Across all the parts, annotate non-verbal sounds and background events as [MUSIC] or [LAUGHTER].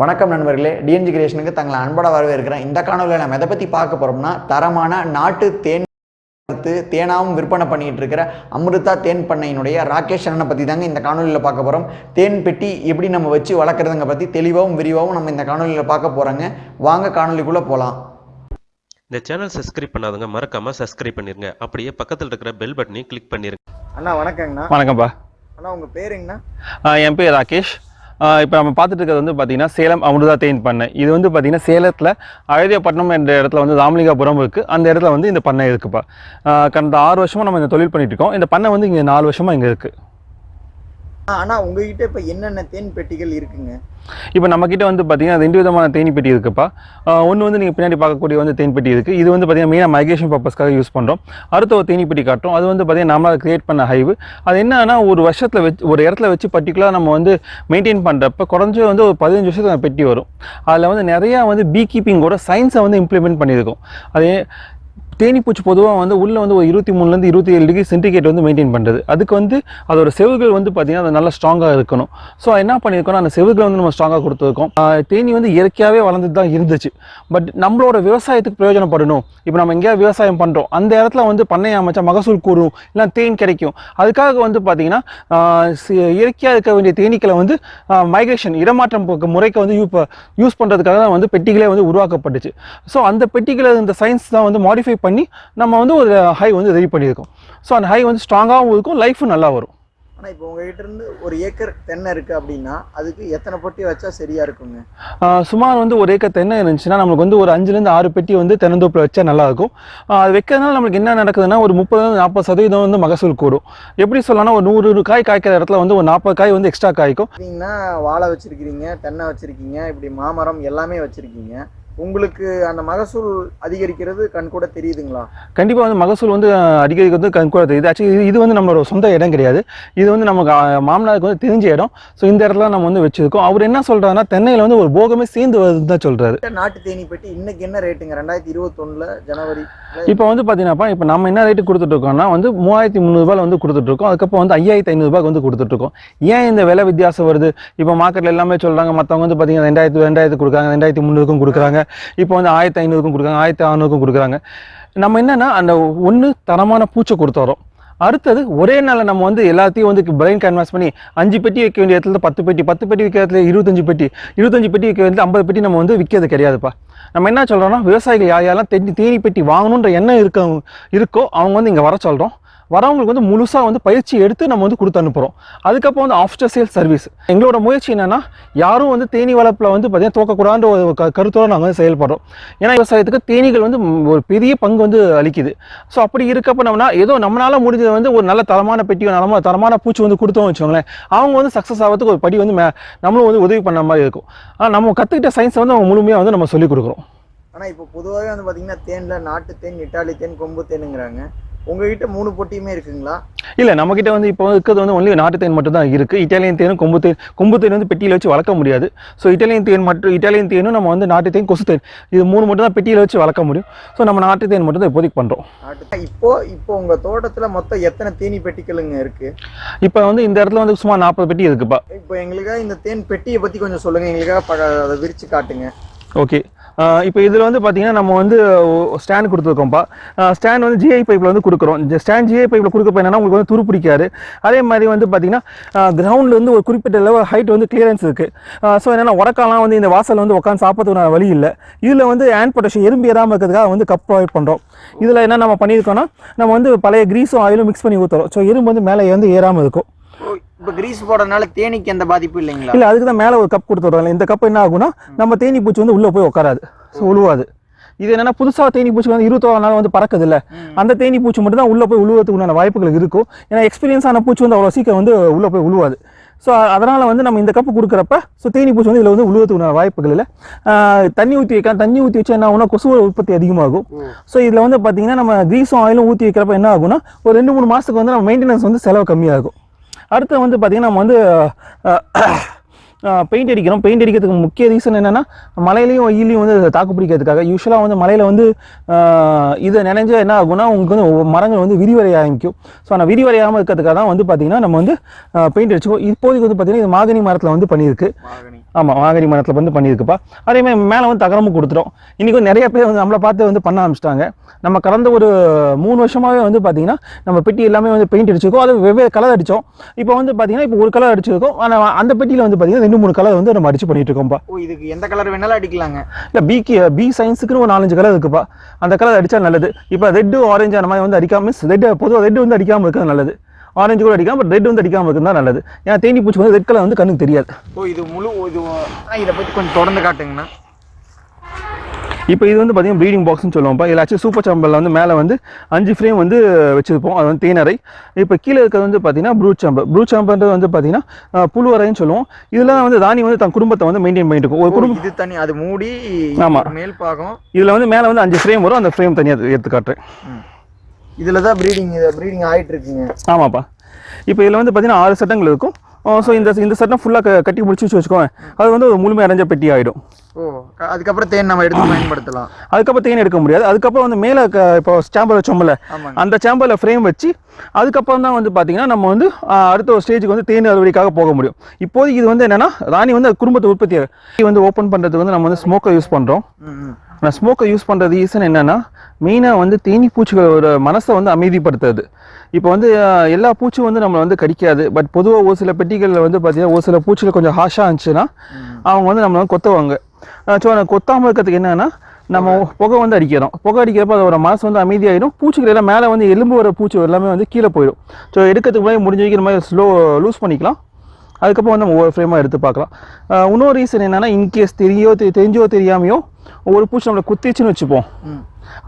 வணக்கம் நண்பர்களே. டிஎன்ஜி கிரியேஷனுக்கு தங்களை அன்போட வரவேற்கிறேன். இந்த காணொலியில் நம்ம எதை பற்றி பார்க்க போகிறோம்னா தரமான நாட்டு தேன் வளர்த்து தேனாவும் விற்பனை பண்ணிட்டு இருக்கிற அமிர்தா தேன் பண்ணையினுடைய ராகேஷ் அண்ணனை பற்றி தாங்க இந்த காணொலியில் பார்க்க போகிறோம் தேன் பெட்டி எப்படி நம்ம வச்சு வளர்க்குறதுங்க பற்றி தெளிவாகவும் விரிவாகவும் நம்ம இந்த காணொலியில் பார்க்க போகிறோங்க வாங்க காணொலிக்குள்ளே போகலாம் இந்த சேனல் சப்ஸ்கிரைப் பண்ணாதவங்க மறக்காம சப்ஸ்கிரைப் பண்ணிருங்க. அப்படியே பக்கத்தில் இருக்கிற பெல் பட்டனையும் கிளிக் பண்ணிருங்க. அண்ணா வணக்கங்கண்ணா. வணக்கம்ப்பா. அண்ணா உங்கள் பேருங்கண்ணா என் பேர் ராகேஷ். இப்போ நம்ம பார்த்துட்டு இருக்கிறது வந்து பார்த்திங்கன்னா சேலம் அமிர்தா தேன் பண்ணை. இது வந்து பார்த்தீங்கன்னா சேலத்தில் அழகியப்பட்டினம் என்ற இடத்துல வந்து ராமலிங்கபுரம் இருக்குது அந்த இடத்துல வந்து இந்த பண்ணை இருக்குப்பா. கடந்த ஆறு வருஷமாக நம்ம இந்த தொழில் பண்ணிகிட்டு இருக்கோம். இந்த பண்ணை வந்து இங்கே நாலு வருஷமாக இங்கே இருக்குது ஆனால் உங்ககிட்ட இப்போ என்னென்ன தேன் பெட்டிகள் இருக்குங்க? இப்போ நம்மக்கிட்ட வந்து பார்த்தீங்கன்னா ரெண்டு விதமான தேனி பெட்டி இருக்குப்பா ஒன்று வந்து நீங்கள் பின்னாடி பார்க்கக்கூடிய வந்து தேனி பெட்டி இருக்குது இது வந்து பார்த்தீங்கன்னா மெயினாக மைக்ரேஷன் பர்பஸ்க்காக யூஸ் பண்ணுறோம் அடுத்த ஒரு தேனி பெட்டி காட்டும் அது வந்து பார்த்தீங்கன்னா நம்மளால் கிரியேட் பண்ண ஹைவு அது என்னன்னா ஒரு வருஷத்தில் வச்சு ஒரு இடத்துல வச்சு பர்டிகுலராக நம்ம வந்து மெயின்டைன் பண்ணுறப்ப குறைஞ்சது வந்து ஒரு பதினஞ்சு வருஷத்துக்கு பெட்டி வரும். அதில் வந்து நிறையா வந்து பீ கீப்பிங்கோட சயின்ஸை வந்து இம்ப்ளிமெண்ட் பண்ணியிருக்கோம். அதே தேனிப்பூச்சி பொதுவாக வந்து உள்ளே வந்து ஒரு இருபத்தி மூணுலேருந்து இருபத்தி ஏழு டிகிரி சென்டிகேட் வந்து மெயின்டைன் பண்ணுறது அதுக்கு வந்து அதோட செவுகள் வந்து பார்த்திங்கன்னா அது நல்லா ஸ்ட்ராங்காக இருக்கணும். ஸோ என்ன பண்ணியிருக்கோம் அந்த செவுகளை வந்து நம்ம ஸ்ட்ராங்காக கொடுத்துருக்கோம். தேனி வந்து இயற்கையாகவே வளர்ந்துட்டு தான் இருந்துச்சு. பட் நம்மளோட விவசாயத்துக்கு பிரயோஜனப்படணும். இப்போ நம்ம எங்கேயாவது விவசாயம் பண்ணுறோம் அந்த இடத்துல வந்து பண்ணை அமைச்சா மகசூல் கூடும். இல்லை தேன் கிடைக்கும். அதுக்காக வந்து பார்த்திங்கன்னா இயற்கையாக இருக்க வேண்டிய தேனீக்களை வந்து மைக்ரேஷன் இடமாற்றம் போக்கு முறைக்கு வந்து யூ யூஸ் பண்ணுறதுக்காக தான் வந்து பெட்டிகளே வந்து உருவாக்கப்பட்டுச்சு. ஸோ அந்த பெட்டிகளை இந்த சயின்ஸ் தான் வந்து மாடிஃபை பண்ணி நம்ம வந்து ஒரு ஹை வந்து ரெடி பண்ணியிருக்கோம். ஸோ அந்த ஹை வந்து ஸ்ட்ராங்காகவும் இருக்கும் லைஃபும் நல்லா வரும். ஆனால் இப்போ உங்ககிட்ட இருந்து ஒரு ஏக்கர் தென்னை இருக்குது அப்படின்னா அதுக்கு எத்தனை பொட்டி வச்சா சரியாக இருக்குங்க? சுமார் வந்து ஒரு ஏக்கர் தென்னை இருந்துச்சுன்னா நமக்கு வந்து ஒரு அஞ்சுலேருந்து ஆறு பெட்டி வந்து தென்னந்தோப்பில் வச்சா நல்லா இருக்கும். ஆஹ் அது வைக்கிறதுனால நம்மளுக்கு என்ன நடக்குதுன்னா ஒரு முப்பது நாற்பது சதவீதம் வந்து மகசூல் கூடும். எப்படி சொல்லலாம்னா ஒரு நூறு காய் காய்க்கிற இடத்துல வந்து ஒரு நாற்பது காய் வந்து எக்ஸ்ட்ரா காய்க்கும். பார்த்தீங்கன்னா வாழை வச்சிருக்கிறீங்க தென்னை வச்சிருக்கீங்க இப்படி மாமரம் எல்லாமே வச்சிருக்கீங்க. உங்களுக்கு அந்த மகசூல் அதிகரிக்கிறது கண் கூட தெரியுதுங்களா? கண்டிப்பாக வந்து மகசூல் வந்து ஆஹ் அதிகரிக்க வந்து கண் கூட தெரியுது. ஆக்சுவலி இது வந்து நம்மளோட சொந்த இடம் கிடையாது. இது வந்து நமக்கு ஆஹ் மாமனாருக்கு வந்து தெரிஞ்ச இடம். ஸோ இந்த இடத்துல நம்ம வந்து வச்சிருக்கோம். அவர் என்ன சொல்றாருன்னா தென்னையில் வந்து ஒரு போகமே சேர்ந்து வருதுன்னு தான் சொல்றாரு. நாட்டு தேனி பெட்டி இன்னைக்கு என்ன ரேட்டுங்க? ரெண்டாயிரத்தி இருபத்தொன்னுல ஜனவரி இப்போ வந்து பார்த்தீங்கன்னாப்பா இப்போ நம்ம என்ன ரேட்டு கொடுத்துட்ருக்கோம்னா வந்து மூவாயிரத்தி முந்நூறுபாயில் வந்து கொடுத்துட்ருக்கோம் அதுக்கப்புறம் வந்து ஐயாயிரத்தி ஐநூறுபாய்க்கு வந்து கொடுத்துட்ருக்கோம் ஏன் இந்த விலை வித்தியாசம் வருது? இப்போ மார்க்கெட்டில் எல்லாமே சொல்கிறாங்க மற்றவங்க வந்து பார்த்தீங்கன்னா ரெண்டாயிரத்து ரெண்டாயிரத்து கொடுக்குறாங்க. ரெண்டாயிரத்தி முந்நூறுக்கும் கொடுக்குறாங்க. இப்போ வந்து ஆயிரத்தி ஐநூறுக்கும் கொடுக்குறாங்க ஆயிரத்தி அறநூறுக்கும் கொடுக்குறாங்க. நம்ம என்னன்னா அந்த ஒன்று தரமான பூச்சை கொடுத்துறோம் அடுத்தது ஒரே நாளில் நம்ம வந்து எல்லாத்தையும் வந்து பிரெயின் கேன்வாஸ் பண்ணி அஞ்சு பெட்டி வைக்க வேண்டிய இடத்துல பத்து பெட்டி பத்து பெட்டி வைக்கிற இடத்துல இருபத்தஞ்சு பெட்டி இருபத்தஞ்சு பெட்டி வைக்க வேண்டிய ஐம்பது பெட்டி நம்ம வந்து விற்கிறது கிடையாதுப்பா. நம்ம என்ன சொல்கிறோம்னா விவசாயிகள் யார் யாரெல்லாம் தேனி தேனி பெட்டி வாங்கணுன்ற எண்ணம் இருக்க இருக்கோ அவங்க வந்து இங்கே வர சொல்கிறோம் வரவங்களுக்கு வந்து முழுசாக வந்து பயிற்சி எடுத்து நம்ம வந்து கொடுத்து அனுப்புகிறோம் அதுக்கப்புறம் வந்து ஆஃப்டர் சேல் சர்வீஸ் எங்களோட முயற்சி என்னென்னா யாரும் வந்து தேனி வளர்ப்பில் வந்து பார்த்தீங்கன்னா தோக்கக்கூடாதுன்ற ஒரு க கருத்தோடு நாங்கள் வந்து செயல்படுறோம். ஏன்னா விவசாயத்துக்கு தேனீகள் வந்து ஒரு பெரிய பங்கு வந்து அளிக்குது. ஸோ அப்படி இருக்கப்ப நம்மனா ஏதோ நம்மளால் முடிஞ்சது வந்து ஒரு நல்ல தரமான பெட்டியோ நல்ல தரமான பூச்சி வந்து கொடுத்தோம் வச்சுக்கோங்களேன் அவங்க வந்து சக்ஸஸ் ஆகிறதுக்கு ஒரு படி வந்து மே நம்மளும் வந்து உதவி பண்ண மாதிரி இருக்கும். ஆனால் நம்ம கற்றுக்கிட்ட சயின்ஸை வந்து அவங்க முழுமையாக வந்து நம்ம சொல்லிக் கொடுக்குறோம். ஆனால் இப்போ பொதுவாகவே வந்து பார்த்தீங்கன்னா தேனில் நாட்டு தேன் இட்டாலி தேன் கொம்பு தேனுங்கிறாங்க. உங்ககிட்ட மூணு பொட்டியுமே இருக்குங்களா? இல்லை நம்மக்கிட்ட வந்து இப்போ இருக்கிறது வந்து ஒன்லி நாட்டு தேன் மட்டும் தான் இருக்குது இட்டாலியன் தேனும் கொம்பு தேன் கொம்பு தேன் வந்து பெட்டியில் வச்சு வளர்க்க முடியாது. ஸோ இட்டாலியன் தேன் மட்டும் இட்டாலியன் தேனும் நம்ம வந்து நாட்டு தேன் கொசு தேன் இது மூணு மட்டும் தான் பெட்டியில் வச்சு வளர்க்க முடியும். ஸோ நம்ம நாட்டு தேன் மட்டும் தான் இப்போதைக்கு பண்ணுறோம் இப்போ இப்போ உங்க தோட்டத்துல மொத்தம் எத்தனை தேனி பெட்டிகளுங்க இருக்கு? இப்போ வந்து இந்த இடத்துல வந்து சுமார் நாற்பது பெட்டி இருக்குப்பா. இப்போ எங்களுக்காக இந்த தேன் பெட்டியை பத்தி கொஞ்சம் சொல்லுங்க. எங்களுக்காக அதை விரிச்சு காட்டுங்க. ஓகே இப்போ இதில் வந்து பார்த்தீங்கன்னா நம்ம வந்து ஸ்டாண்ட் கொடுத்துருக்கோம்ப்பா. ஸ்டாண்ட் வந்து ஜிஐ பைப்பில் வந்து கொடுக்குறோம். ஸ்டாண்ட் ஜிஐ பைப்பில் கொடுக்கப்ப என்னன்னா உங்களுக்கு வந்து துரு பிடிக்காது. அதே மாதிரி வந்து பார்த்தீங்கன்னா கிரவுண்டில் வந்து ஒரு குறிப்பிட்ட லெவல் ஹைட் வந்து கிளியரன்ஸ் இருக்குது ஸோ என்னென்னா உடக்காலாம் வந்து இந்த வாசலில் வந்து உட்காந்து சாப்பிட்றதுக்கு வழி இல்லை. இதில் வந்து ஹேண்ட் பொட்டேஷன் எறும்பு ஏறாமல் இருக்கிறதுக்காக வந்து கப் ப்ரொவைட் பண்ணுறோம் இதில் என்ன நம்ம பண்ணியிருக்கோம்னா நம்ம வந்து பழைய கிரீஸும் ஆயிலும் மிக்ஸ் பண்ணி ஊற்றுறோம் ஸோ எறும்பு வந்து மேலே வந்து ஏறாமல் இருக்கும். இப்போ கிரீஸ் போடுறதுனால தேனிக்கு எந்த பாதிப்பும் இல்லைங்களா? இல்லை அதுக்கு தான் மேலே ஒரு கப் கொடுத்துட்றோம் இந்த கப் என்ன ஆகும்னா நம்ம தேனி பூச்சி வந்து உள்ளே போய் உட்காராது ஸோ உழுவாது. இது என்னன்னா புதுசாக தேனி பூச்சி வந்து இருபத்தோரு நாள் வந்து பறக்குது இல்ல அந்த தேனி பூச்சி மட்டும் தான் உள்ளே போய் உழுவதுக்கு உண்டான வாய்ப்புகள் இருக்கும். ஏன்னா எக்ஸ்பீரியன்ஸ் ஆன பூச்சி வந்து அவ்வளோ சீக்கிரம் வந்து உள்ளே போய் உழுவாது. ஸோ அதனால் வந்து நம்ம இந்த கப்பு கொடுக்குறப்ப ஸோ தேனி பூச்சி வந்து இதில் வந்து உழுவதுக்கு உண்டான வாய்ப்புகள் இல்லை. தண்ணி ஊற்றி வைக்கலாம் தண்ணி ஊற்றி வச்சா என்ன ஆகும்னா கொசுவோட உற்பத்தி அதிகமாகும். ஸோ இதில் வந்து பார்த்தீங்கன்னா நம்ம கிரீஸும் ஆயிலும் ஊற்றி வைக்கிறப்ப என்ன ஆகும்னா ஒரு ரெண்டு மூணு மாதத்துக்கு வந்து நம்ம மெயின்டெனன்ஸ் வந்து செலவு கம்மியாகும். அடுத்து வந்து பார்த்திங்கன்னா நம்ம வந்து பெயிண்ட் அடிக்கிறோம். பெயிண்ட் அடிக்கிறதுக்கு முக்கிய ரீசன் என்னென்னா மலையிலையும் வெயிலையும் வந்து தாக்கு பிடிக்கிறதுக்காக யூஸ்வலாக வந்து மலையில் வந்து இதை நினைஞ்சா என்ன ஆகும்னா உங்களுக்கு வந்து மரங்கள் வந்து விரிவடைய ஆரம்பிக்கும். ஸோ அந்த விரிவடையாமல் இருக்கிறதுக்காக தான் வந்து பார்த்திங்கன்னா நம்ம வந்து பெயிண்ட் அடிச்சுக்கோ இப்போதைக்கு வந்து பார்த்திங்கன்னா இது மாகனி மரத்தில் வந்து பண்ணியிருக்கு. ஆமாம் மாகனி மரத்தில் வந்து பண்ணியிருக்குப்பா. அதே மாதிரி மேலே வந்து தகரமும் கொடுத்துட்டோம். இன்றைக்கி வந்து நிறைய பேர் வந்து நம்மளை பார்த்து வந்து பண்ண ஆரம்பிச்சிட்டாங்க. நம்ம கடந்த ஒரு மூணு வருஷமாகவே வந்து பார்த்தீங்கன்னா நம்ம பெட்டி எல்லாமே வந்து பெயிண்ட் அடிச்சிருக்கோம். அது வெவ்வேறு கலர் அடித்தோம் இப்போ வந்து பார்த்தீங்கன்னா இப்போ ஒரு கலர் அடிச்சிருக்கோம். ஆனால் அந்த பெட்டியில் வந்து பார்த்தீங்கன்னா ரெண்டு மூணு கலர் வந்து நம்ம அடிச்சு பண்ணிட்டு இருக்கோம்ப்பா ஓ இதுக்கு எந்த கலர் வேணாலும் அடிக்கலாங்க. இல்லை பிக்கு பி சயின்ஸுக்குன்னு ஒரு நாலஞ்சு கலர் இருக்குப்பா. அந்த கலர் அடித்தா நல்லது. இப்போ ரெட்டு ஆரஞ்சு அந்த மாதிரி வந்து அடிக்காம மீன்ஸ் ரெட் பொதுவாக ரெட் வந்து அடிக்காமல் இருக்கிறது நல்லது. ஆரஞ்சு கூட அடிக்காம பட் ரெட் வந்து அடிக்காமல் இருக்கிறது தான் நல்லது. ஏன்னா தேனி பூச்சி வந்து ரெட் கலர் வந்து கண்ணுக்கு தெரியாது. ஓ இது முழு இது இதை பற்றி கொஞ்சம் தொடர்ந்து காட்டுங்கண்ணா. இப்போ இது வந்து பார்த்தீங்கன்னா ப்ரீடிங் பாக்ஸ்னு சொல்லுவோம்ப்பா. இதில் சூப்பர் சாம்பலில் வந்து மேலே வந்து அஞ்சு ஃப்ரேம் வந்து வச்சிருப்போம். அது வந்து தேனறை இப்போ கீழே இருக்கிறது வந்து பார்த்தீங்கன்னா ப்ரூட் சாம்பல் ப்ரூட் சாம்பல்ன்றது வந்து பார்த்தீங்கன்னா புழுவரைன்னு சொல்லுவோம். இதில் வந்து தானி வந்து தன் குடும்பத்தை வந்து மெயின்டைன் பண்ணிட்டு இருக்கும். ஒரு குடும்பம் இது தனி அது மூடி ஆமா. ஒரு மேல் பாகம். இதில் வந்து மேலே வந்து அஞ்சு ஃப்ரேம் வரும். அந்த ஃப்ரேம் தனியாக எடுத்து காட்டுறேன். இதில் தான் ப்ரீடிங் ப்ரீடிங் ஆகிட்டு இருக்குங்க ஆமாப்பா. இப்போ இதில் வந்து பார்த்தீங்கன்னா ஆறு சட்டங்கள் இருக்கும். ஸோ இந்த இந்த சட்டம் ஃபுல்லாக கட்டி முடிச்சு வச்சு வச்சுக்கோங்க. அது வந்து ஒரு முழுமை அடைஞ்ச பெட்டி ஆகிடும் ஓ அதுக்கப்புறம் தேன் நம்ம எடுத்து பயன்படுத்தலாம். அதுக்கப்புறம் தேன் எடுக்க முடியாது. அதுக்கப்புறம் வந்து மேலே இப்போ சாம்பல் வச்சோம்ல அந்த சாம்பலில் ஃப்ரேம் வச்சு அதுக்கப்புறம் தான் வந்து பார்த்தீங்கன்னா நம்ம வந்து அடுத்த ஒரு ஸ்டேஜுக்கு வந்து தேன் அறுவடைக்காக போக முடியும். இப்போதைக்கு இது வந்து என்னன்னா ராணி வந்து குடும்பத்தை உற்பத்தி வந்து ஓப்பன் பண்ணுறதுக்கு வந்து நம்ம வந்து ஸ்மோக்கை யூஸ் பண்ணுறோம் ஆனால் ஸ்மோக்கை யூஸ் பண்ணுறது ரீசன் என்னன்னா மெயினாக வந்து தேனி பூச்சிகளோட மனசை வந்து அமைதிப்படுத்துறது இப்போ வந்து எல்லா பூச்சும் வந்து நம்மளை வந்து கடிக்காது. பட் பொதுவாக ஒரு சில பெட்டிகளில் வந்து பார்த்தீங்கன்னா ஒரு சில பூச்சிகள் கொஞ்சம் ஹாஷாக இருந்துச்சுன்னா அவங்க வந்து நம்மளை வந்து கொத்துவாங்க. ஸோ அந்த கொத்தாமல் இருக்கிறதுக்கு என்னன்னா நம்ம புகை. வந்து அடிக்கிறோம். புகை அடிக்கிறப்ப அதோட மனசு வந்து அமைதியாயிடும். பூச்சிகள் எல்லாம் மேலே வந்து எலும்பு வர பூச்சி எல்லாமே வந்து கீழே போயிடும். ஸோ எடுக்கிறதுக்கு முன்னாடி முடிஞ்ச வரைக்கும் இந்த மாதிரி ஸ்லோ லூஸ் பண்ணிக்கலாம். அதுக்கப்புறம் வந்து நம்ம ஒவ்வொரு ஃப்ரேமாக எடுத்து பார்க்கலாம். இன்னொரு ரீசன் என்னன்னா இன்கேஸ் தெரியோ தெரிஞ்சோ தெரியாமையோ ஒரு பூச்சி நம்மளை குத்திச்சுன்னு வச்சுப்போம்.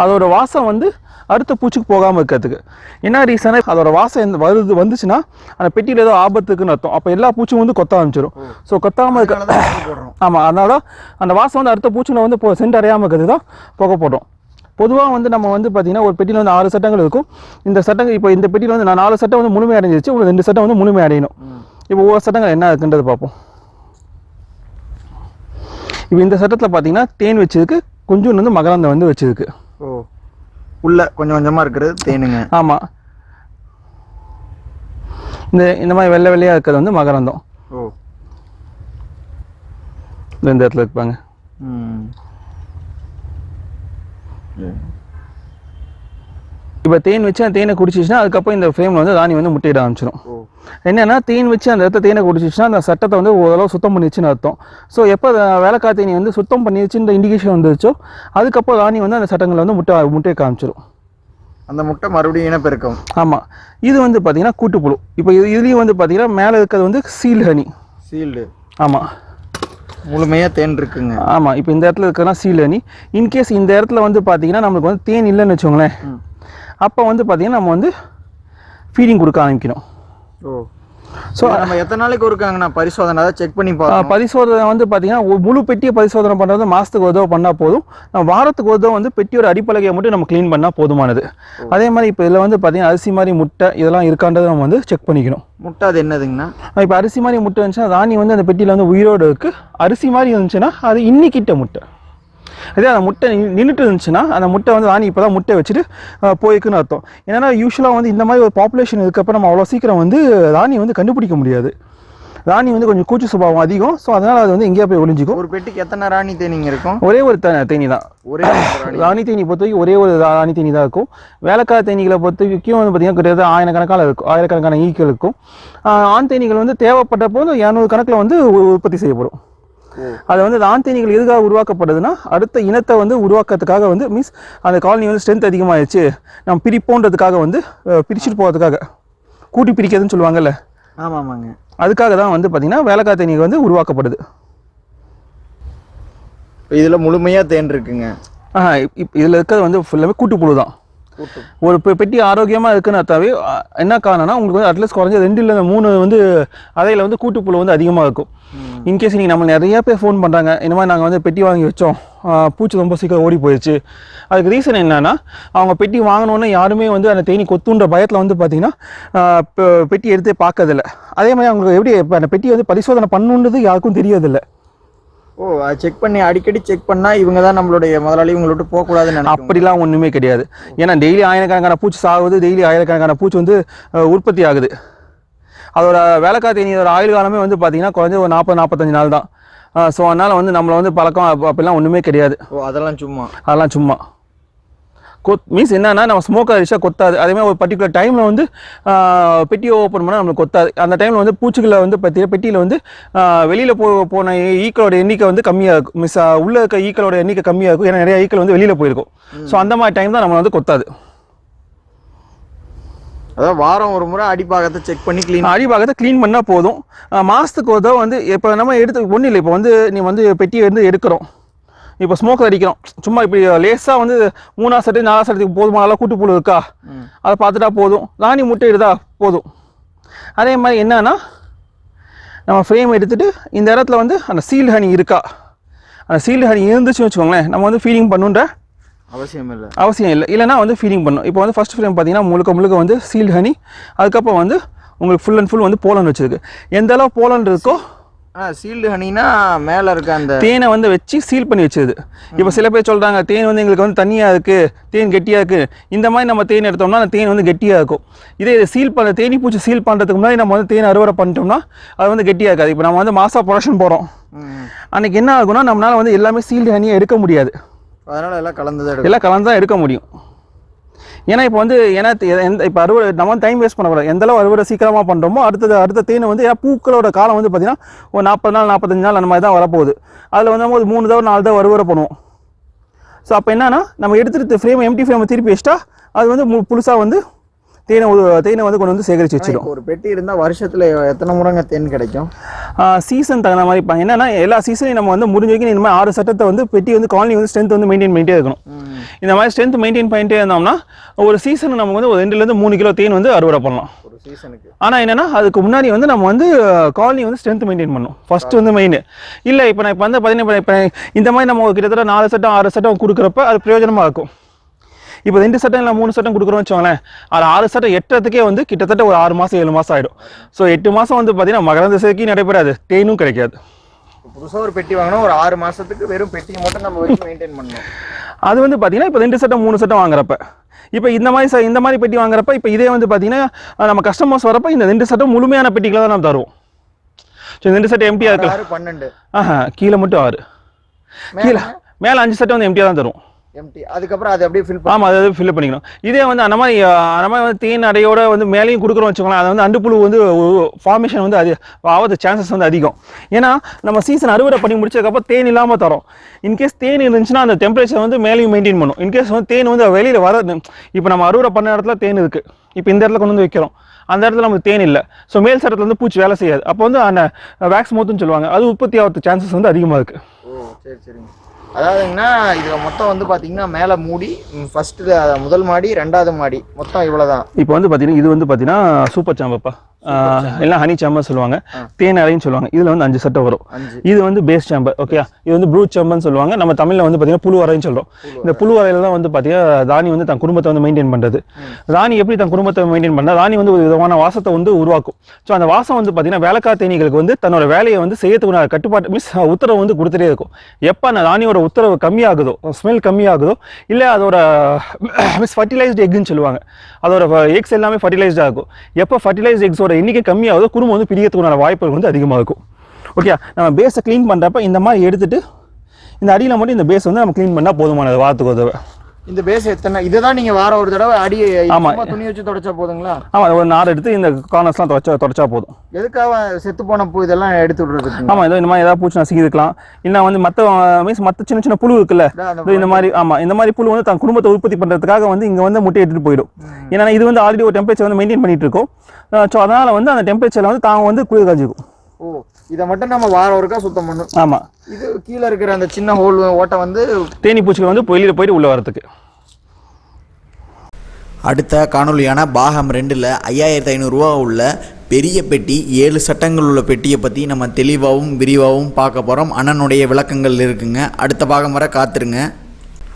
அதோட வாசம் வந்து அடுத்த பூச்சிக்கு போகாமல் இருக்கிறதுக்கு. என்ன ரீசனா அதோட வாசம் எந்த வருது வந்துச்சுன்னா அந்த பெட்டியில் ஏதோ ஆபத்துக்குன்னு அர்த்தம். அப்போ எல்லா பூச்சும் வந்து கொத்த ஆரம்பிச்சிடும் ஸோ கொத்தாமல் இருக்க [LAUGHS] ஆமாம் அதனால அந்த வாசம் வந்து அடுத்த பூச்சியில் வந்து சென்ட் அடையாமல் இருக்கிறது தான் புகை போடுறோம் பொதுவாக வந்து நம்ம வந்து பார்த்தீங்கன்னா ஒரு பெட்டியில் வந்து ஆறு சட்டங்கள் இருக்கும். இந்த சட்டங்கள் இப்போ இந்த பெட்டியில் வந்து நான் நாலு சட்டம் வந்து முழுமை அடைஞ்சிருச்சு ஒரு ரெண்டு சட்டம் வந்து முழுமை அடையணும் இப்போ ஒவ்வொரு சட்டங்கள் என்ன இருக்குன்றது பார்ப்போம். இப்போ இந்த சட்டத்தில் பார்த்தீங்கன்னா தேன் வச்சிருக்கு கொஞ்சம் வந்து மகரந்தம் வந்து வச்சிருக்கு ஓ உள்ள கொஞ்சம் கொஞ்சமா இருக்கிறது தேனுங்க. ஆமாம் இந்த இந்த மாதிரி வெள்ளை வெள்ளையாக இருக்கிறது வந்து மகரந்தம். ஓ. இந்த இந்த இடத்துல இருப்பாங்க ம். இப்போ தேன் வச்சு அந்த தேனை குடிச்சிச்சுன்னா அதுக்கப்புறம் இந்த ஃப்ரேமில் வந்து ராணி வந்து முட்டையிட ஆரம்பிச்சிடும் என்னன்னா தேன் வச்சு அந்த இடத்த தேனை குடிச்சிச்சுன்னா அந்த சட்டத்தை வந்து ஓரளவு சுத்தம் பண்ணிச்சுன்னு அர்த்தம். ஸோ எப்போ வேலைக்கார தேனி வந்து சுத்தம் பண்ணிடுச்சுன்ற இண்டிகேஷன் வந்துருச்சோ அதுக்கப்புறம் ராணி வந்து அந்த சட்டங்களை வந்து முட்டை முட்டையை காமிச்சிடும் அந்த முட்டை மறுபடியும் இனப்பெருக்கம். ஆமாம் இது வந்து பார்த்தீங்கன்னா கூட்டுப்புழு. இப்போ இது இதுலேயும் வந்து பார்த்தீங்கன்னா மேலே இருக்கிறது வந்து சீல் ஹனி சீல்டு ஆமாம் முழுமையா தேன் இருக்குங்க. ஆமாம் இப்போ இந்த இடத்துல இருக்கிறனா சீல் ஹனி இன்கேஸ் இந்த இடத்துல வந்து பார்த்தீங்கன்னா நம்மளுக்கு வந்து தேன் இல்லைன்னு வச்சுக்கோங்களேன். அப்போ வந்து பார்த்தீங்கன்னா நம்ம வந்து ஃபீடிங் கொடுக்க ஆரம்பிக்கணும் ஓ. ஸோ நம்ம எத்தனை நாளைக்கு ஒருக்காங்கண்ணா? பரிசோதனை அதை செக் பண்ணி பார்க்கணும். பரிசோதனை வந்து பார்த்தீங்கன்னா முழு பெட்டியை பரிசோதனை பண்ணுறது மாதத்துக்கு ஒரு தடவை பண்ணால் போதும். நம்ம வாரத்துக்கு ஒரு தடவை வந்து பெட்டியோட அடிப்பலகையை மட்டும் நம்ம க்ளீன் பண்ணால் போதுமானது. அதே மாதிரி இப்போ இதில் வந்து பார்த்தீங்கன்னா அரிசி மாதிரி முட்டை இதெல்லாம் இருக்கான்றதை நம்ம வந்து செக் பண்ணிக்கணும். முட்டை அது என்னதுங்கண்ணா? இப்போ அரிசி மாதிரி முட்டை இருந்துச்சுன்னா ராணி வந்து அந்த பெட்டியில் வந்து உயிரோடு இருக்குது அரிசி மாதிரி இருந்துச்சுன்னா அது இன்னிக்கிட்ட முட்டை. இதே அந்த முட்டை நின்றுட்டு இருந்துச்சுன்னா அந்த முட்டை வந்து ராணி இப்போ தான் முட்டை வச்சுட்டு போயிருக்குன்னு அர்த்தம். ஏன்னா யூஸ்வலாக வந்து இந்த மாதிரி ஒரு பாப்புலேஷன் இருக்கப்ப நம்ம அவ்வளோ சீக்கிரம் வந்து ராணி வந்து கண்டுபிடிக்க முடியாது. ராணி வந்து கொஞ்சம் கூச்ச சுபாவம் அதிகம். ஸோ அதனால் அது வந்து எங்கேயா போய் ஒளிஞ்சிக்கும். ஒரு பெட்டிக்கு எத்தனை ராணி தேனீங்க இருக்கும்? ஒரே ஒரு தேனி தான். ஒரே [COUGHS] ராணி. தேனி பொறுத்த வரைக்கும் ஒரே ஒரு ராணி தேனி தான் இருக்கும். வேலைக்கார தேனீகளை பொறுத்த வரைக்கும் வந்து பார்த்தீங்கன்னா கிட்டத்தட்ட ஆயிரக்கணக்கான இருக்கும். ஆயிரக்கணக்கான ஈக்கள் இருக்கும். ஆண் தேனீகள் வந்து தேவைப்பட்ட போது இரநூறு கணக்கில் வந்து உற்பத்தி செய்யப்படும். அது வந்து அந்த ஆண் தேனீகள் எதுக்காக உருவாக்கப்படுதுன்னா அடுத்த இனத்தை வந்து உருவாக்கறதுக்காக வந்து மீன்ஸ் அந்த காலனி வந்து ஸ்ட்ரென்த் அதிகமாகிடுச்சு நம்ம பிரிப்போன்றதுக்காக வந்து பிரிச்சுட்டு போகிறதுக்காக கூட்டி பிரிக்கிறதுன்னு சொல்லுவாங்கல்ல. ஆமாம் ஆமாங்க அதுக்காக தான் வந்து பார்த்தீங்கன்னா வேலைக்கார தேனீகள் வந்து உருவாக்கப்படுது. இதில் முழுமையா தேன் இருக்குங்க. இப் இதில் இருக்கிறது வந்து ஃபுல்லாமே கூட்டுப்புழு தான் ஒரு பெட்டி ஆரோக்கியமாக இருக்குன்னு அர்த்தாவே என்ன காரணம்னா உங்களுக்கு வந்து அட்லீஸ்ட் குறைஞ்ச ரெண்டு இல்லை மூணு வந்து அறையில் வந்து கூட்டுப்புழு வந்து அதிகமாக இருக்கும். இன்கேஸ் நீங்கள் நம்ம நிறைய பேர் ஃபோன் பண்ணுறாங்க இந்த மாதிரி நாங்கள் வந்து பெட்டி வாங்கி வச்சோம். பூச்சி ரொம்ப சீக்கிரம் ஓடி போயிடுச்சு அதுக்கு ரீசன் என்னன்னா அவங்க பெட்டி வாங்கினோன்னே யாருமே வந்து அந்த தேனி கொத்துன்ற பயத்தில் வந்து பார்த்தீங்கன்னா பெட்டி எடுத்தே பார்க்கறதில்ல அதே மாதிரி அவங்களுக்கு எப்படி இப்போ அந்த பெட்டி வந்து பரிசோதனை பண்ணுன்றது யாருக்கும் தெரியறதில்ல. ஓ அது செக் பண்ணி அடிக்கடி செக் பண்ணா இவங்க தான் நம்மளுடைய முதலாளி இவங்களை விட்டு போகக்கூடாதுன்னு அப்படிலாம் ஒன்றுமே கிடையாது. ஏன்னா டெய்லி ஆயிரக்கணக்கான பூச்சி சாகுது டெய்லி ஆயிரக்கணக்கான பூச்சி வந்து உற்பத்தி ஆகுது. அதோட வேலைக்கார தேனியோட ஆயுள் காலமே வந்து பார்த்தீங்கன்னா குறைஞ்ச ஒரு நாற்பது நாற்பத்தஞ்சு நாள் தான். ஸோ அதனால் வந்து நம்மளை வந்து பழக்கம் அப்ப- அப்படிலாம் ஒன்றுமே கிடையாது. ஓ அதெல்லாம் சும்மா? அதெல்லாம் சும்மா. கொத் மீன்ஸ் என்னன்னா நம்ம ஸ்மோக் அடிச்சா கொத்தாது. அதே மாதிரி ஒரு பர்டிகுலர் டைமில் வந்து பெட்டியை ஓப்பன் பண்ணால் நம்மளுக்கு கொத்தாது. அந்த டைமில் வந்து பூச்சிகளை வந்து பார்த்தீங்கன்னா பெட்டியில் வந்து வெளியில் போ போன ஈக்களோட எண்ணிக்கை வந்து கம்மியாக இருக்கும் மிஸ் உள்ளே இருக்க ஈக்களோட எண்ணிக்கை கம்மியாக இருக்கும் ஏன்னா நிறைய ஈக்கள் வந்து வெளியில் போயிருக்கும். ஸோ அந்த மாதிரி டைம் தான் நம்ம வந்து கொத்தாது. அதாவது வாரம் ஒரு முறை அடிப்பாகத்தை செக் பண்ணி க்ளீன் அடிபாகத்தை க்ளீன் பண்ணால் போதும். ஆஹ், மாசத்துக்கு ஒரு வந்து இப்போ நம்ம எடுத்து ஒன்றும் இல்லை. இப்போ வந்து நீ வந்து பெட்டியை வந்து எடுக்கிறோம். இப்போ ஸ்மோக் அடிக்கிறோம். சும்மா இப்படி லேசாக வந்து மூணா சட்டு நாலா சட்டுக்கு போதுமான அளவு கூட்டு புழு இருக்கா? அதை பார்த்துட்டா போதும். ராணி முட்டை எடுத்தா போதும். அதே மாதிரி என்னன்னா நம்ம ஃப்ரேம் எடுத்துட்டு இந்த இடத்துல வந்து அந்த சீல் ஹனி இருக்கா? அந்த சீல் ஹனி இருந்துச்சுன்னு வச்சுக்கோங்களேன் நம்ம வந்து ஃபீலிங் பண்ணுன்ற அவசியம் இல்லை. அவசியம் இல்லை. இல்லைனா வந்து ஃபீலிங் பண்ணும். இப்போ வந்து ஃபஸ்ட் ஃப்ரேம் பார்த்தீங்கன்னா முழுக்க முழுக்க வந்து சீல் ஹனி அதுக்கப்புறம் வந்து உங்களுக்கு ஃபுல் அண்ட் ஃபுல் வந்து போலன் வச்சிருக்கு. எந்த அளவு போலன் இருக்கோ சீல்டு ஹனினா மேலே இருக்க அந்த தேனை வந்து வச்சு சீல் பண்ணி வச்சது. இப்போ சில பேர் சொல்கிறாங்க தேன் வந்து எங்களுக்கு வந்து தண்ணியாக இருக்குது தேன் கெட்டியாக இருக்குது இந்த மாதிரி நம்ம தேன் எடுத்தோம்னா அந்த தேன் வந்து கெட்டியாக இருக்கும். இதே இதை சீல் பண்ண தேனி பூச்சி சீல் பண்ணுறதுக்கு முன்னாடி நம்ம வந்து தேன் அறுவடை பண்ணிட்டோம்னா அது வந்து கெட்டியாக இருக்காது. இப்போ நம்ம வந்து மாசா ப்ரொடக்ஷன் போகிறோம் ம். அன்னைக்கு என்ன ஆகும்னா நம்மளால வந்து எல்லாமே சீல்டு ஹனியை எடுக்க முடியாது. அதனால எல்லாம் கலந்து தான் எல்லாம் கலந்து தான் எடுக்க முடியும். ஏன்னா இப்போ வந்து ஏன்னா எந்த இப்போ அறுவடை நம்ம டைம் வேஸ்ட் பண்ணக்கூடாது. எந்தளவு அறுவடை சீக்கிரமாக பண்ணுறோமோ அடுத்தது அடுத்த தேனை வந்து ஏன்னா பூக்களோட காலம் வந்து பார்த்தீங்கன்னா ஒரு நாற்பது நாள் நாற்பத்தஞ்சு நாள் அந்த மாதிரி தான் வரப்போகுது. அதில் வந்து நம்ம ஒரு மூணு தடவை நாலு தடவை அறுவடை பண்ணுவோம். ஸோ அப்போ என்னன்னா நம்ம எடுத்துகிட்டு ஃப்ரேம் எம்டி ஃப்ரேமை திருப்பி வச்சிட்டா அது வந்து மு புதுசாக வந்து தேனை ஒரு- தேனை வந்து கொண்டு வந்து சேகரித்து வச்சிடும் ஒரு பெட்டி இருந்தால் வருஷத்தில் எத்தனை முறைங்க தேன் கிடைக்கும்? சீசன் தகுந்த மாதிரி இப்போ என்னன்னா எல்லா சீசனையும் நம்ம வந்து முடிஞ்ச வரைக்கும் இந்த மாதிரி ஆறு சட்டத்தை வந்து பெட்டி வந்து காலனி வந்து ஸ்ட்ரென்த் வந்து மெயின்டைன் பண்ணிட்டே இருக்கணும். இந்த மாதிரி ஸ்ட்ரென்த் மெயின்டைன் பண்ணிட்டே இருந்தோம்னா ஒரு சீசன் நமக்கு வந்து ஒரு ரெண்டுலேருந்து மூணு கிலோ தேன் வந்து அறுவடை பண்ணலாம். ஒரு சீசனுக்கு ஆனால் என்னன்னா அதுக்கு முன்னாடி வந்து நம்ம வந்து காலனி வந்து ஸ்ட்ரென்த் மெயின்டைன் பண்ணணும் ஃபர்ஸ்ட் வந்து மெயின் இல்லை இப்போ நான் இப்போ வந்து பார்த்தீங்கன்னா இப்போ இந்த மாதிரி நம்ம கிட்டத்தட்ட நாலு சட்டம் ஆறு சட்டம் கொடுக்குறப்ப அது பிரயோஜனமாக இருக்கும். இப்போ ரெண்டு சட்டம் இல்லை மூணு சட்டம் கொடுக்குறோம்னு வச்சுக்கோங்களேன். அது ஆறு சட்டம் எட்டுறதுக்கே வந்து கிட்டத்தட்ட ஒரு ஆறு மாதம் ஏழு மாதம் ஆகிடும் ஸோ எட்டு மாதம் வந்து பார்த்தீங்கன்னா மகரந்த சேர்க்கையும் நடைபெறாது. தேனும் கிடைக்காது. புதுசாக ஒரு பெட்டி வாங்கினா ஒரு ஆறு மாசத்துக்கு வெறும் பெட்டியை மட்டும் நம்ம வச்சு மெயின்டைன் பண்ணணும். அது வந்து பார்த்தீங்கன்னா இப்போ ரெண்டு சட்டம் மூணு சட்டம் வாங்குறப்ப. இப்போ இந்த மாதிரி ச- இந்த மாதிரி பெட்டி வாங்குறப்ப இப்போ இதே வந்து பார்த்தீங்கன்னா நம்ம கஸ்டமர்ஸ் வரப்ப இந்த ரெண்டு சட்டம் முழுமையான பெட்டிகளை தான் நம்ம தருவோம். ஸோ இந்த ரெண்டு சட்டம் எம்டியாக இருக்கலாம் பன்னெண்டு. ஆஹா கீழே மட்டும் ஆறு. கீழே மேலே அஞ்சு சட்டம் வந்து எம்டியாக தான் தரும் எம்டி அதுக்கப்புறம் அதை அப்படியே ஃபில் ஆமாம் அதை ஃபில் பண்ணிக்கணும். இதே வந்து அந்த மாதிரி அந்த மாதிரி வந்து தேன் அடையோட வந்து மேலேயும் கொடுக்குறோம் வச்சுக்கோங்களேன் அது வந்து அண்டுப்புழு வந்து ஃபார்மேஷன் வந்து அது ஆவது சான்சஸ் வந்து அதிகம். ஏன்னா நம்ம சீசன் அறுவடை பண்ணி முடிச்சதுக்கப்புறம் தேன் இல்லாமல் தரோம். இன்கேஸ் தேன் இருந்துச்சுன்னா அந்த டெம்பரேச்சர் வந்து மேலேயும் மெயின்டைன் பண்ணும். இன்கேஸ் வந்து தேன் வந்து வெளியில் வர இப்போ நம்ம அறுவடை பண்ண இடத்துல தேன் இருக்குது இப்போ இந்த இடத்துல கொண்டு வந்து வைக்கிறோம். அந்த இடத்துல நமக்கு தேன் இல்லை. ஸோ மேல் சரத்தில் வந்து பூச்சி வேலை செய்யாது. அப்போ வந்து அந்த வேக்ஸ் மோத்துன்னு சொல்லுவாங்க. அது உற்பத்தி ஆகிறது சான்சஸ் வந்து அதிகமாக இருக்குது சரி சரிங்க. அதாவதுங்கன்னா இதில் மொத்தம் வந்து பார்த்தீங்கன்னா மேலே மூடி ஃபஸ்ட்டு முதல் மாடி ரெண்டாவது மாடி மொத்தம் இவ்வளோ தான் இப்போ வந்து பார்த்தீங்கன்னா இது வந்து பார்த்தீங்கன்னா சூப்பர் சாம்பப்பா எல்லாம் ஹனி சாம்பர் சொல்லுவாங்க. தேன் அறைன்னு சொல்லுவாங்க. இதில் வந்து அஞ்சு சட்டை வரும். இது வந்து பேஸ் சாம்பர் ஓகே இது வந்து ப்ரூ சாம்பர்னு சொல்லுவாங்க. நம்ம தமிழில் வந்து பார்த்தீங்கன்னா புழு அறைன்னு சொல்கிறோம் இந்த புழு அறையில தான் வந்து பார்த்தீங்கன்னா ராணி வந்து தன் குடும்பத்தை வந்து மெயின்டைன் பண்ணுறது ராணி எப்படி தன் குடும்பத்தை மெயின்டைன் பண்ணா ராணி வந்து ஒரு விதமான வாசத்தை வந்து உருவாக்கும். ஸோ அந்த வாசம் வந்து பார்த்தீங்கன்னா வேலைக்கார தேனீகளுக்கு வந்து தன்னோட வேலையை வந்து செய்யறதுக்கு கட்டுப்பாட்டு மீன்ஸ் உத்தரவு வந்து கொடுத்துட்டே இருக்கும். எப்போ அந்த ராணியோட உத்தரவு கம்மியாகுதோ ஸ்மெல் கம்மியாகுதோ இல்லை அதோட மீன்ஸ் ஃபர்டிலைஸ்டு எக்குன்னு சொல்லுவாங்க. அதோட எக்ஸ் எல்லாமே ஃபர்டிலைஸ்டாக இருக்கும். எப்போ ஃபர்டிலைஸ்ட் எக்ஸோட எண்ணிக்கை கம்மியாகுதோ குடும்பம் வந்து பிரியத்துக்குண்டான வாய்ப்புகள் வந்து அதிகமாக இருக்கும் ஓகே நம்ம பேஸை க்ளீன் பண்ணுறப்ப இந்த மாதிரி எடுத்துட்டு இந்த அடியில் மட்டும் இந்த பேஸ் வந்து நம்ம க்ளீன் பண்ணால் போதுமானது வாரத்துக்கு உதவை இந்த பேஸ் எத்தனை? இதுதான் நீங்க வாரம் ஒரு தடவை அடி ஆமா. சும்மா துணி வச்சு தொடச்சா போதுங்களா? ஆமாம் ஒரு நார் எடுத்து இந்த கார்னர்ஸ்லாம் தொடச்சா தொடச்சா போதும். எதுக்காக செத்து போன பூ இதெல்லாம் எடுத்து விடுறதுக்கு? ஆமாம் ஏதோ இந்த மாதிரி ஏதாவது பூச்சி நசுக்கிருக்கலாம் இல்லை வந்து மற்ற மீன்ஸ் மற்ற சின்ன சின்ன புழு இருக்குல்ல இதோ இந்த மாதிரி. ஆமாம் இந்த மாதிரி புழு வந்து தன் குடும்பத்தை உற்பத்தி பண்ணுறதுக்காக வந்து இங்கே வந்து முட்டை எடுத்துகிட்டு போயிடும். ஏன்னா இது வந்து ஆல்ரெடி ஒரு டெம்பரேச்சர் வந்து மெயின்டைன் பண்ணிட்டு இருக்கோம். ஸோ அதனால் வந்து அந்த டெம்பரேச்சரில் வந்து தாங்க வந்து குளிர் காய்ச்சிக்கும் ஓ இதை மட்டும் நம்ம வாரம் ஒருக்கா சுத்தம் பண்ணணும். ஆமாம் இது கீழே இருக்கிற அந்த சின்ன ஹோல் ஓட்டை வந்து தேனி பூச்சிகள் வந்து வெளியில் போயிட்டு உள்ளே வரதுக்கு அடுத்த காணொளியான பாகம் ரெண்டில் ஐயாயிரத்து ஐநூறுரூவா உள்ள பெரிய பெட்டி ஏழு சட்டங்கள் உள்ள பெட்டியை பற்றி நம்ம தெளிவாகவும் விரிவாகவும் பார்க்க போகிறோம் அண்ணனுடைய விளக்கங்கள் இருக்குங்க. அடுத்த பாகம் வர காத்துருங்க.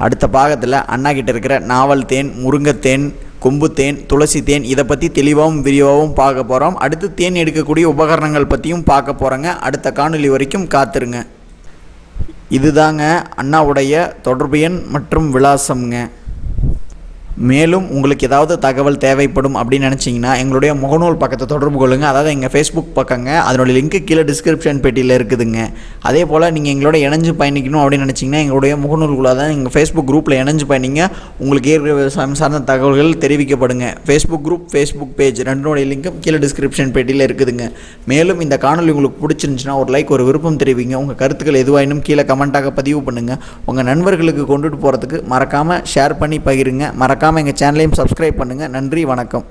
அடுத்த பாகத்தில் அண்ணா கிட்ட இருக்கிற நாவல் தேன் முருங்கைத்தேன் கொம்புத்தேன் துளசி தேன் இதை பற்றி தெளிவாகவும் விரிவாகவும் பார்க்க போகிறோம் அடுத்து தேன் எடுக்கக்கூடிய உபகரணங்கள் பற்றியும் பார்க்க போகிறோங்க அடுத்த காணொளி வரைக்கும் காத்துருங்க. இதுதாங்க அண்ணாவுடைய தொடர்பு எண் மற்றும் விலாசம்ங்க. மேலும் உங்களுக்கு ஏதாவது தகவல் தேவைப்படும் அப்படின்னு நினச்சிங்கன்னா எங்களுடைய முகநூல் பக்கத்தை தொடர்பு கொள்ளுங்கள் அதாவது எங்கள் ஃபேஸ்புக் பக்கங்க அதனுடைய லிங்க்கு கீழே டிஸ்கிரிப்ஷன் பெட்டியில் இருக்குதுங்க. அதே போல் நீங்கள் எங்களோட இணைஞ்சு பயணிக்கணும் அப்படின்னு நினச்சிங்கன்னா எங்களுடைய முகநூல்குள்ளே தான் எங்கள் ஃபேஸ்புக் குரூப்பில் இணைஞ்சு பயணிங்க. உங்களுக்கு ஏற்கனவே சார்ந்த தகவல்கள் தெரிவிக்கப்படுங்க. ஃபேஸ்புக் குரூப் ஃபேஸ்புக் பேஜ் ரெண்டுடைய லிங்க்கும் கீழே டிஸ்கிரிப்ஷன் பெட்டியில் இருக்குதுங்க. மேலும் இந்த காணொலி உங்களுக்கு பிடிச்சிருந்துச்சுன்னா ஒரு லைக் ஒரு விருப்பம் தெரிவிங்க. உங்கள் கருத்துக்கள் எதுவாயினும் கீழே கமெண்ட்டாக பதிவு பண்ணுங்கள் உங்கள் நண்பர்களுக்கு கொண்டுட்டு போகிறதுக்கு மறக்காமல் ஷேர் பண்ணி பகிருங்க. மறக்காமல் எங்கள் சேனலையும் சப்ஸ்கிரைப் பண்ணுங்கள் நன்றி வணக்கம்.